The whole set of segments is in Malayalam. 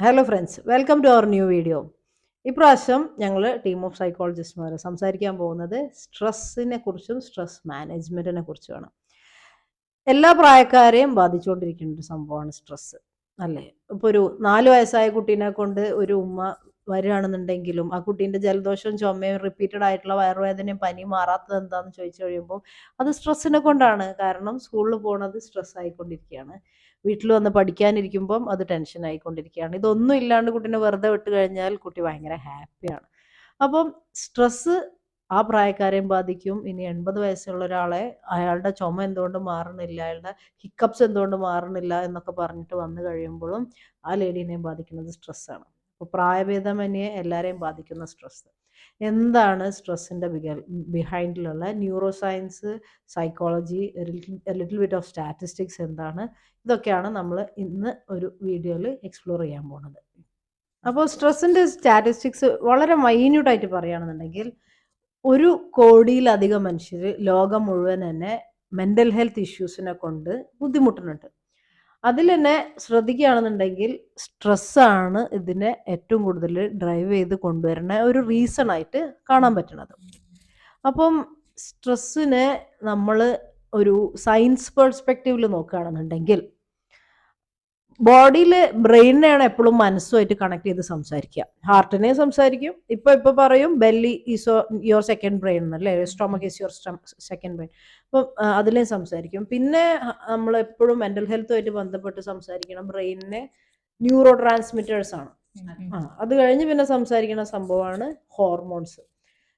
Hello friends welcome to our new video ഇപ്രാവശ്യം ഞങ്ങൾ ടീം ഓഫ് സൈക്കോളജിസ്റ്റ്മാർ സംസാരിക്കാൻ പോകുന്നത് സ്ട്രെസ്സിനെ കുറിച്ചും സ്ട്രെസ് മാനേജ്മെന്റിനെ കുറിച്ചുമാണ്. എല്ലാ പ്രായക്കാരെയും ബാധിച്ചുകൊണ്ടിരിക്കുന്ന ഒരു സംഭവമാണ് സ്ട്രെസ് അല്ലേ? ഇപ്പോൾ ഒരു നാല് വയസ്സായ കുട്ടീനെ കൊണ്ട് ഒരു ഉമ്മ വരികയാണെന്നുണ്ടെങ്കിലും ആ കുട്ടീന്റെ ജലദോഷവും ചുമയും റിപ്പീറ്റഡ് ആയിട്ടുള്ള വയറുവേദനയും പനി മാറാത്തത് എന്താണെന്ന് ചോദിച്ചു കഴിയുമ്പോൾ അത് സ്ട്രെസ്സിനെ കൊണ്ടാണ്. കാരണം സ്കൂളിൽ പോണത് സ്ട്രെസ് ആയിക്കൊണ്ടിരിക്കുകയാണ്. വീട്ടിൽ വന്ന് പഠിക്കാനിരിക്കുമ്പം അത് ടെൻഷൻ ആയിക്കൊണ്ടിരിക്കുകയാണ്. ഇതൊന്നും ഇല്ലാണ്ട് കുട്ടീനെ വെറുതെ വിട്ട് കഴിഞ്ഞാൽ കുട്ടി ഭയങ്കര ഹാപ്പിയാണ് അപ്പം സ്ട്രെസ്സ് ആ പ്രായക്കാരെയും ബാധിക്കും. ഇനി എൺപത് വയസ്സുള്ള ഒരാളെ അയാളുടെ ചുമ എന്തുകൊണ്ട് മാറണില്ല അയാളുടെ ഹിക്കപ്സ് എന്തുകൊണ്ട് മാറണില്ല എന്നൊക്കെ പറഞ്ഞിട്ട് വന്നു കഴിയുമ്പോഴും ആ ലേഡീനെയും ബാധിക്കുന്നത് സ്ട്രെസ്സാണ് അപ്പോൾ പ്രായഭേദമന്യേ എല്ലാവരെയും ബാധിക്കുന്ന സ്ട്രെസ്സ് എന്താണ് സ്ട്രെസ്സിന്റെ ബിഹൈൻഡിലുള്ള neuroscience psychology little bit of statistics എന്താണ്? ഇതൊക്കെയാണ് നമ്മൾ ഇന്ന് ഒരു വീഡിയോയിൽ എക്സ്പ്ലോർ ചെയ്യാൻ പോകുന്നത് അപ്പോൾ സ്ട്രെസ്സിന്റെ സ്റ്റാറ്റിസ്റ്റിക്സ് വളരെ മൈന്യൂട്ടായിട്ട് പറയുകയാണെന്നുണ്ടെങ്കിൽ ഒരു കോടിയിലധികം മനുഷ്യർ ലോകം മുഴുവൻ തന്നെ മെന്റൽ ഹെൽത്ത് ഇഷ്യൂസിനെ കൊണ്ട് ബുദ്ധിമുട്ടുന്നുണ്ട്. അതിൽ തന്നെ ശ്രദ്ധിക്കുകയാണെന്നുണ്ടെങ്കിൽ സ്ട്രെസ്സാണ് ഇതിനെ ഏറ്റവും കൂടുതൽ ഡ്രൈവ് ചെയ്ത് കൊണ്ടുവരുന്ന ഒരു റീസൺ ആയിട്ട് കാണാൻ പറ്റണത് അപ്പം സ്ട്രെസ്സിനെ നമ്മൾ ഒരു സയൻസ് പെർസ്പെക്റ്റീവിൽ നോക്കുകയാണെന്നുണ്ടെങ്കിൽ ബോഡിയിൽ ബ്രെയിനിനെയാണ് എപ്പോഴും മനസ്സുമായിട്ട് കണക്ട് ചെയ്ത് സംസാരിക്കുക. ഹാർട്ടിനെ സംസാരിക്കും. ഇപ്പൊ ഇപ്പൊ പറയും belly is your second brain അല്ലേ stomach is your second brain അപ്പം അതിലേയും സംസാരിക്കും. പിന്നെ നമ്മൾ എപ്പോഴും മെന്റൽ ഹെൽത്തുമായിട്ട് ബന്ധപ്പെട്ട് സംസാരിക്കണം. ബ്രെയിനിനെ ന്യൂറോ ട്രാൻസ്മിറ്റേഴ്സ് ആണ് അത് കഴിഞ്ഞ് പിന്നെ സംസാരിക്കുന്ന സംഭവമാണ് ഹോർമോൺസ്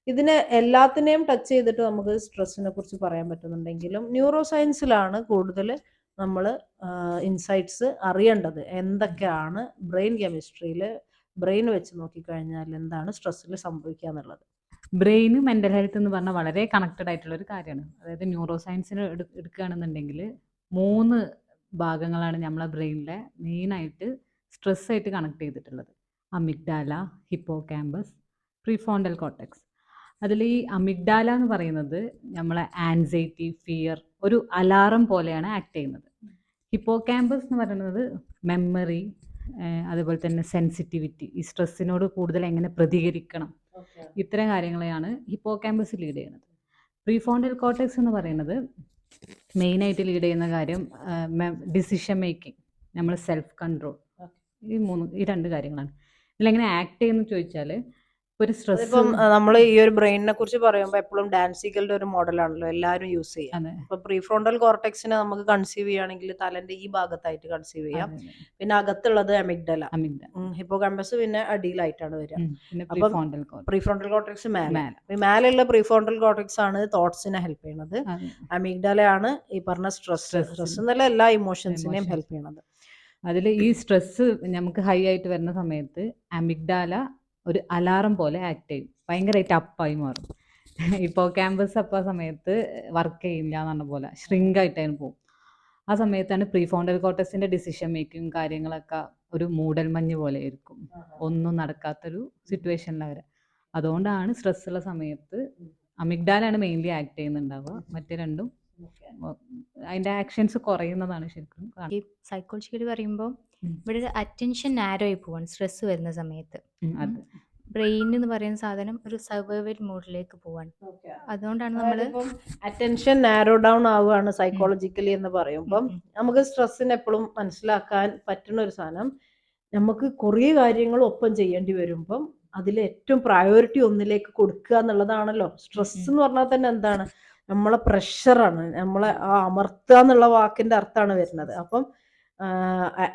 ഇതിനെ എല്ലാത്തിനെയും ടച്ച് ചെയ്തിട്ട് നമുക്ക് സ്ട്രെസ്സിനെ കുറിച്ച് പറയാൻ പറ്റുന്നുണ്ടെങ്കിലും ന്യൂറോ സയൻസിലാണ് കൂടുതൽ നമ്മൾ ഇൻസൈറ്റ്സ് അറിയേണ്ടത്. എന്തൊക്കെയാണ് ബ്രെയിൻ കെമിസ്ട്രിയിൽ ബ്രെയിൻ വെച്ച് നോക്കിക്കഴിഞ്ഞാൽ എന്താണ് സ്ട്രെസ്സിൽ സംഭവിക്കുക എന്നുള്ളത്. ബ്രെയിന് മെന്റൽ ഹെൽത്ത് എന്ന് പറഞ്ഞാൽ വളരെ കണക്റ്റഡ് ആയിട്ടുള്ള ഒരു കാര്യമാണ്. അതായത് ന്യൂറോ സയൻസിന് എടുക്കുകയാണെന്നുണ്ടെങ്കിൽ മൂന്ന് ഭാഗങ്ങളാണ് നമ്മളെ ബ്രെയിനിലെ മെയിനായിട്ട് സ്ട്രെസ്സായിട്ട് കണക്ട് ചെയ്തിട്ടുള്ളത്. Amygdala hippocampus prefrontal cortex അതിൽ ഈ അമിഗ്ഡാല എന്ന് പറയുന്നത് നമ്മളെ ആൻസൈറ്റി ഫിയർ ഒരു അലാറം പോലെയാണ് ആക്ട് ചെയ്യുന്നത്. ഹിപ്പോ ക്യാമ്പസ് എന്ന് പറയുന്നത് മെമ്മറി അതുപോലെ തന്നെ സെൻസിറ്റിവിറ്റി ഈ സ്ട്രെസ്സിനോട് കൂടുതൽ എങ്ങനെ പ്രതികരിക്കണം. ഇത്തരം കാര്യങ്ങളെയാണ് ഹിപ്പോ ക്യാമ്പസ് ലീഡ് ചെയ്യുന്നത്. പ്രീഫോണ്ടൽ കോട്ടക്സ് എന്ന് പറയുന്നത് മെയിനായിട്ട് ലീഡ് ചെയ്യുന്ന കാര്യം ഡിസിഷൻ മേക്കിംഗ് നമ്മൾ സെൽഫ് കൺട്രോൾ. ഈ മൂന്ന് ഈ രണ്ട് കാര്യങ്ങളാണ്. ഇതിലെങ്ങനെ ആക്ട് ചെയ്യുന്നു ചോദിച്ചാൽ ഒരു സ്ട്രെസ് ഇപ്പം നമ്മൾ ഈ ഒരു ബ്രെയിനിനെ കുറിച്ച് പറയുമ്പോൾ എപ്പോഴും ഡാൻസിക്കലിന്റെ ഒരു മോഡലാണല്ലോ എല്ലാവരും യൂസ് ചെയ്യുക അതെ. ഇപ്പൊ പ്രീഫ്രോണ്ടൽ കോർട്ടെക്സിനെ നമുക്ക് കൺസീവ് ചെയ്യുകയാണെങ്കിൽ തലന്റെ ഈ ഭാഗത്തായിട്ട് കൺസീവ് ചെയ്യാം. പിന്നെ അകത്തുള്ളത് അമിഗ്ഡല. അമിഗ്ഡ ഹിപ്പോ കമ്പസ് പിന്നെ അടിയിലായിട്ടാണ് വരിക. പിന്നെ അപ്പം പ്രീഫോണ്ടൽ കോട്ടക്സ് പ്രീഫ്രോണ്ടൽ കോർട്ടെക്സ് മേലെ. മേലെയുള്ള പ്രീഫ്രോണ്ടൽ കോർട്ടെക്സ് ആണ് തോട്ട്സിനെ ഹെൽപ്പ് ചെയ്യണത്. അമിഗ്ഡലയാണ് ഈ പറഞ്ഞ സ്ട്രെസ്. സ്ട്രെസ്. എന്നല്ല എല്ലാ ഇമോഷൻസിനെയും. ഹെൽപ്പ് ചെയ്യണത്. അതിൽ ഈ സ്ട്രെസ് നമുക്ക് ഹൈ ആയിട്ട് വരുന്ന സമയത്ത് അമിഗ്ഡാല ഒരു അലാറം പോലെ ആക്ട് ചെയ്യും. ഭയങ്കരമായിട്ട് അപ്പായി മാറും. ഇപ്പോൾ ക്യാമ്പസ് അപ്പോൾ ആ സമയത്ത് വർക്ക് ചെയ്യില്ല എന്ന് പറഞ്ഞ പോലെ അതിന് പോകും. ആ സമയത്താണ് പ്രീഫോണ്ടൽ കോട്ടക്സിന്റെ ഡിസിഷൻ മേക്കിങ് കാര്യങ്ങളൊക്കെ ഒരു മൂടൽമഞ്ഞ് പോലെ ആയിരിക്കും. ഒന്നും നടക്കാത്തൊരു സിറ്റുവേഷനിലാണ് അതുകൊണ്ടാണ് സ്ട്രെസ് ഉള്ള സമയത്ത് അമിഗ്ഡാലാണ് മെയിൻലി ആക്ട് ചെയ്യുന്നുണ്ടാവുക. മറ്റേ രണ്ടും അതിന്റെ ആക്ഷൻസ് കുറയുന്നതാണ് ശരിക്കും സൈക്കോളജിക്കലി പറയുമ്പോൾ. ഇവിടെ ഒരു അറ്റൻഷൻ നാരോ ആയി പോവാണ് സ്ട്രെസ് വരുന്ന സമയത്ത്. ബ്രെയിൻ എന്ന് പറയുന്ന സാധനം ഒരു സർവൈവൽ മോഡിലേക്ക് പോവാണ്. അതുകൊണ്ടാണ് നമ്മൾ അറ്റൻഷൻ നാരോ ഡൗൺ ആവുകയാണ് സൈക്കോളജിക്കലി എന്ന് പറയുമ്പം. നമുക്ക് സ്ട്രെസ്സിനെ എപ്പോഴും മനസ്സിലാക്കാൻ പറ്റുന്ന ഒരു സാധനം. നമുക്ക് കുറേ കാര്യങ്ങൾ ഒപ്പം ചെയ്യേണ്ടി വരുമ്പം അതിൽ ഏറ്റവും പ്രയോറിറ്റി ഒന്നിലേക്ക് കൊടുക്കുക എന്നുള്ളതാണല്ലോ. സ്ട്രെസ് എന്ന് പറഞ്ഞാൽ തന്നെ എന്താണ്? നമ്മളെ പ്രഷറാണ് നമ്മളെ ആ അമർത്തുക എന്നുള്ള വാക്കിന്റെ അർത്ഥമാണ് വരുന്നത്. അപ്പം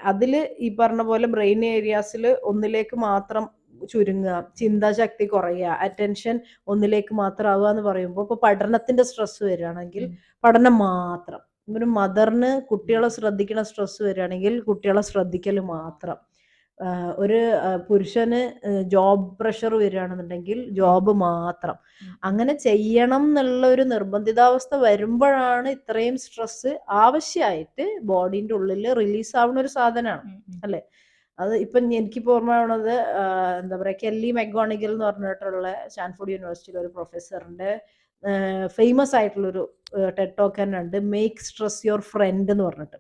അതിൽ ഈ പറഞ്ഞ പോലെ ബ്രെയിൻ ഏരിയാസിൽ ഒന്നിലേക്ക് മാത്രം ചുരുങ്ങുക ചിന്താശക്തി കുറയുക അറ്റൻഷൻ ഒന്നിലേക്ക് മാത്രം ആവുക എന്ന് പറയുമ്പോൾ ഇപ്പോൾ പഠനത്തിന്റെ സ്ട്രെസ് വരികയാണെങ്കിൽ പഠനം മാത്രം. ഒരു മദറിന് കുട്ടികളെ ശ്രദ്ധിക്കുന്ന സ്ട്രെസ് വരികയാണെങ്കിൽ കുട്ടികളെ ശ്രദ്ധിക്കൽ മാത്രം. ഒരു പുരുഷന് ജോബ് പ്രഷർ വരികയാണെന്നുണ്ടെങ്കിൽ ജോബ് മാത്രം. അങ്ങനെ ചെയ്യണം എന്നുള്ള ഒരു നിർബന്ധിതാവസ്ഥ വരുമ്പോഴാണ് ഇത്രയും സ്ട്രെസ് ആവശ്യമായിട്ട് ബോഡീന്റെ ഉള്ളിൽ റിലീസ് ആവുന്ന ഒരു സാധനമാണ് അത് ഇപ്പം എനിക്കിപ്പോൾ ഓർമ്മ ആവണത് എന്താ പറയുക കെല്ലി മെഗോണിഗൽ എന്ന് പറഞ്ഞിട്ടുള്ള സ്റ്റാൻഫോർഡ് യൂണിവേഴ്സിറ്റിയിലെ ഒരു പ്രൊഫസറിന്റെ ഫേമസ് ആയിട്ടുള്ളൊരു ടെഡ് ടോക്ക് തന്നെ ഉണ്ട്. മേക്ക് സ്ട്രെസ് യുവർ ഫ്രണ്ട് എന്ന് പറഞ്ഞിട്ട്.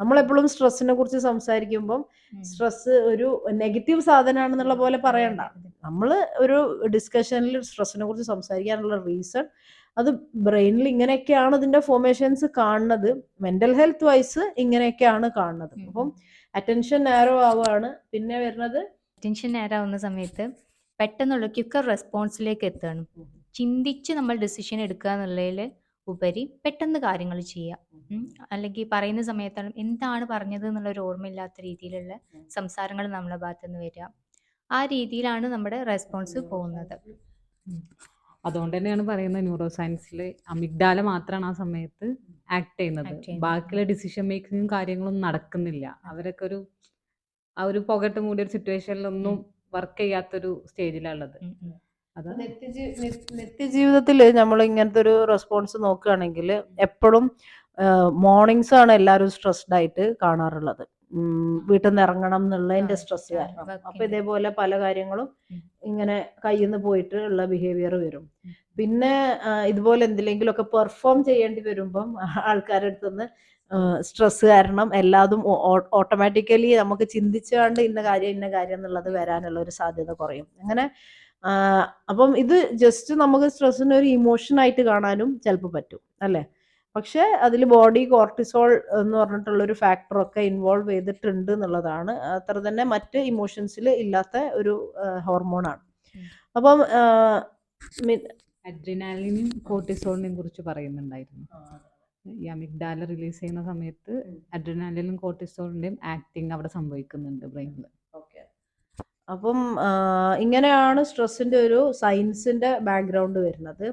നമ്മളെപ്പോഴും സ്ട്രെസ്സിനെ കുറിച്ച് സംസാരിക്കുമ്പം സ്ട്രെസ് ഒരു നെഗറ്റീവ് സാധനമാണെന്നുള്ള പോലെ പറയണ്ട. നമ്മൾ ഒരു ഡിസ്കഷനിൽ സ്ട്രെസ്സിനെ കുറിച്ച് സംസാരിക്കാനുള്ള റീസൺ അത് ബ്രെയിനിൽ ഇങ്ങനെയൊക്കെയാണ് ഇതിന്റെ ഫോർമേഷൻസ് കാണുന്നത്. മെന്റൽ ഹെൽത്ത് വൈസ് ഇങ്ങനെയൊക്കെയാണ് കാണുന്നത്. അപ്പം അറ്റൻഷൻ നാരോ ആവുകയാണ്. പിന്നെ വരുന്നത് അറ്റൻഷൻ നാരോ ആവുന്ന സമയത്ത് പെട്ടെന്നുള്ള ക്യുക്കർ റെസ്പോൺസിലേക്ക് എത്തുകയാണ്. ചിന്തിച്ച് നമ്മൾ ഡിസിഷൻ എടുക്കുക എന്നുള്ളതിൽ ഉപരി പെട്ടെന്ന് കാര്യങ്ങൾ ചെയ്യുക. അല്ലെങ്കിൽ പറയുന്ന സമയത്താണ് എന്താണ് പറഞ്ഞത് എന്നുള്ള ഒരു ഓർമ്മയില്ലാത്ത രീതിയിലുള്ള സംസാരങ്ങൾ നമ്മളെ ഭാഗത്തു നിന്ന് വരിക. ആ രീതിയിലാണ് നമ്മുടെ റെസ്പോൺസ് പോകുന്നത്. അതുകൊണ്ട് തന്നെയാണ് പറയുന്നത് ന്യൂറോ സയൻസിൽ അമിഗ്ഡാല മാത്രമാണ് ആ സമയത്ത് ആക്ട് ചെയ്യുന്നത്. ബാക്കിയുള്ള ഡിസിഷൻ മേക്കിങ്ങും കാര്യങ്ങളൊന്നും നടക്കുന്നില്ല. അവരൊക്കെ ഒരു ആ ഒരു പുകട്ട് മൂടിയ ഒരു സിറ്റുവേഷനിലൊന്നും വർക്ക് ചെയ്യാത്തൊരു സ്റ്റേജിലാണുള്ളത് നിത്യജീവിതത്തിൽ നമ്മൾ ഇങ്ങനത്തെ ഒരു റെസ്പോൺസ് നോക്കുകയാണെങ്കിൽ എപ്പോഴും മോർണിംഗ്സ് ആണ് എല്ലാവരും സ്ട്രെസ്ഡ് ആയിട്ട് കാണാറുള്ളത് വീട്ടിൽ നിന്ന് ഇറങ്ങണം എന്നുള്ളതിന്റെ സ്ട്രെസ് കാരണം. അപ്പൊ ഇതേപോലെ പല കാര്യങ്ങളും ഇങ്ങനെ കയ്യിൽ നിന്ന് പോയിട്ട് ഉള്ള ബിഹേവിയർ വരും. പിന്നെ ഇതുപോലെ എന്തിലെങ്കിലുമൊക്കെ പെർഫോം ചെയ്യേണ്ടി വരുമ്പം ആൾക്കാരുടെ അടുത്തുനിന്ന് സ്ട്രെസ് കാരണം എല്ലാതും ഓട്ടോമാറ്റിക്കലി നമുക്ക് ചിന്തിച്ചുകൊണ്ട് ഇന്ന കാര്യം ഇന്ന കാര്യം എന്നുള്ളത് വരാനുള്ള ഒരു സാധ്യത കുറയും. അങ്ങനെ അപ്പം ഇത് ജസ്റ്റ് നമുക്ക് സ്ട്രെസ്സിന് ഒരു ഇമോഷൻ ആയിട്ട് കാണാനും ചിലപ്പോൾ പറ്റും അല്ലേ? പക്ഷെ അതിൽ ബോഡി കോർട്ടിസോൾ എന്ന് പറഞ്ഞിട്ടുള്ള ഒരു ഫാക്ടറൊക്കെ ഇൻവോൾവ് ചെയ്തിട്ടുണ്ട് എന്നുള്ളതാണ്. അത്ര തന്നെ മറ്റ് ഇമോഷൻസിൽ ഇല്ലാത്ത ഒരു ഹോർമോണാണ്. അപ്പം അഡ്രിനാലിനും കോർട്ടിസോളിനെയും കുറിച്ച് പറയുന്നുണ്ടായിരുന്നു. ഈ അമിഗ്ഡാല റിലീസ് ചെയ്യുന്ന സമയത്ത്. അഡ്രിനാലിനും കോർട്ടിസോളിന്റെയും ആക്ടിങ് അവിടെ സംഭവിക്കുന്നുണ്ട് ബ്രെയിനിൽ അപ്പം ഇങ്ങനെയാണ് സ്ട്രെസ്സിന്റെ ഒരു സയൻസിന്റെ ബാക്ക്ഗ്രൗണ്ട് വരുന്നത്.